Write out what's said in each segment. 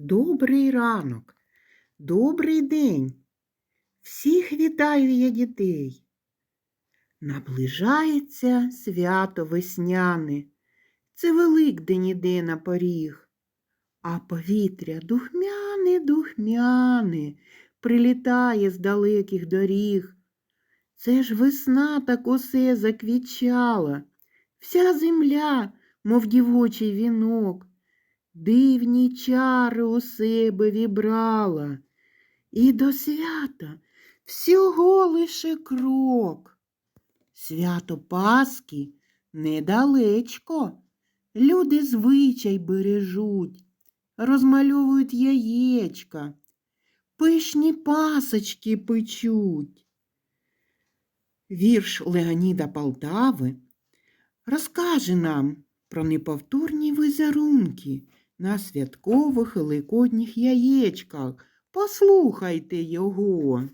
Добрий ранок, добрий день. Всіх вітаю я дітей. Наближається свято весняне. Це Великдень іде на поріг. А повітря духмяне, духмяне, прилітає з далеких доріг. Це ж весна так усе заквічала, вся земля, мов дівочий вінок, дивні чари у себе вібрала, і до свята всього лише крок. Свято Пасхи недалечко, люди звичай бережуть, розмальовують яєчка, пишні пасочки печуть. Вірш Леоніда Полтави розкаже нам про неповторні візерунки на святкових великодніх яєчках. Послухайте його.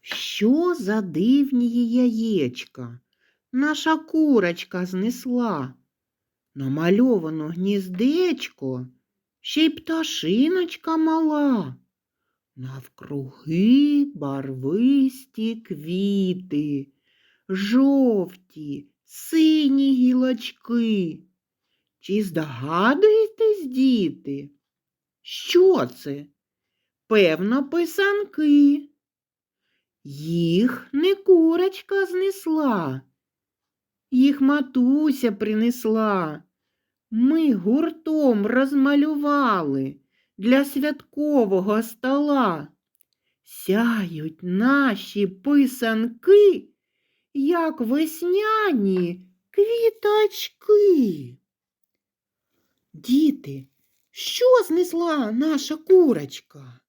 Що за дивні яєчка наша курочка знесла? Намальовано гніздечко, ще й пташиночка мала. Навкруги барвисті квіти, жовті, сині гілочки. Чи здогадуєтесь, діти? Що це? Певно, писанки. Їх не курочка знесла, їх матуся принесла. Ми гуртом розмалювали для святкового стола. Сяють наші писанки, як весняні квіточки. Діти, що знесла наша курочка?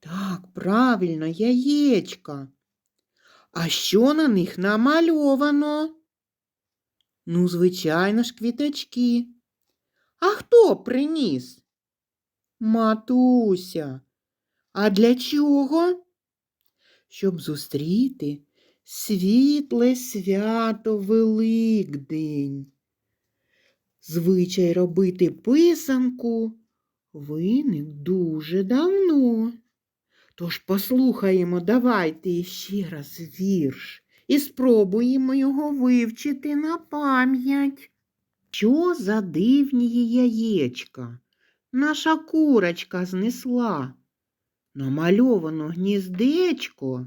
Так, правильно, яєчка. А що на них намальовано? Ну, звичайно ж, квіточки. А хто приніс? Матуся. А для чого? Щоб зустріти світле свято Великдень. Звичай робити писанку виник дуже давно. Тож послухаємо, давайте ще раз вірш і спробуємо його вивчити на пам'ять. Що за дивні яєчка наша курочка знесла? Намальовано гніздечко,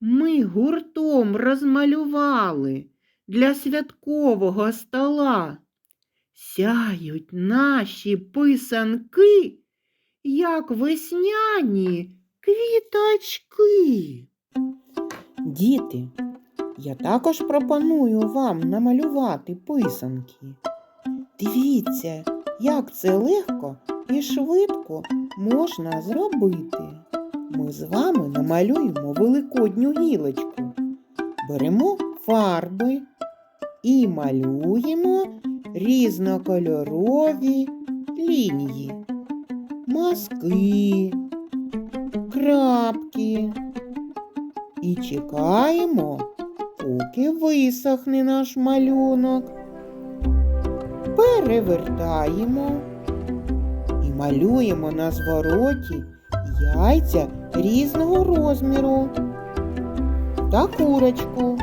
Ми гуртом розмалювали для святкового стола. Сяють наші писанки, як весняні квіточки. Діти, я також пропоную вам намалювати писанки. Дивіться, як це легко і швидко можна зробити. Ми з вами намалюємо великодню гілочку. Беремо фарби і малюємо різнокольорові лінії, мазки, крапки. І чекаємо, поки висохне наш малюнок. Перевертаємо і малюємо на звороті яйця різного розміру та курочку.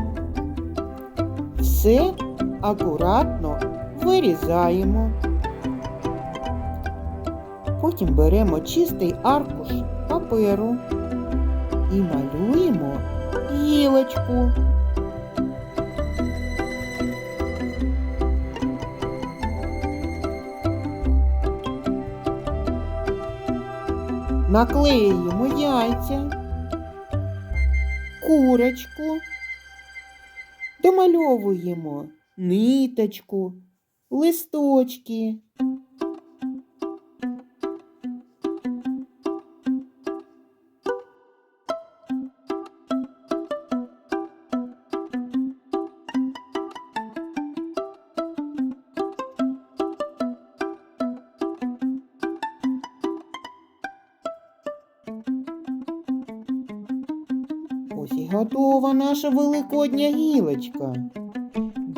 Все акуратно вирізаємо. Потім беремо чистий аркуш паперу і малюємо гілочку. Наклеюємо яйця, курочку, домальовуємо ниточку, листочки. Ось і готова наша великодня гілочка.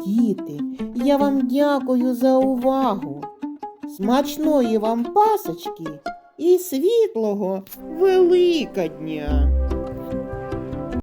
Діти, я вам дякую за увагу. Смачної вам пасочки і світлого Великодня!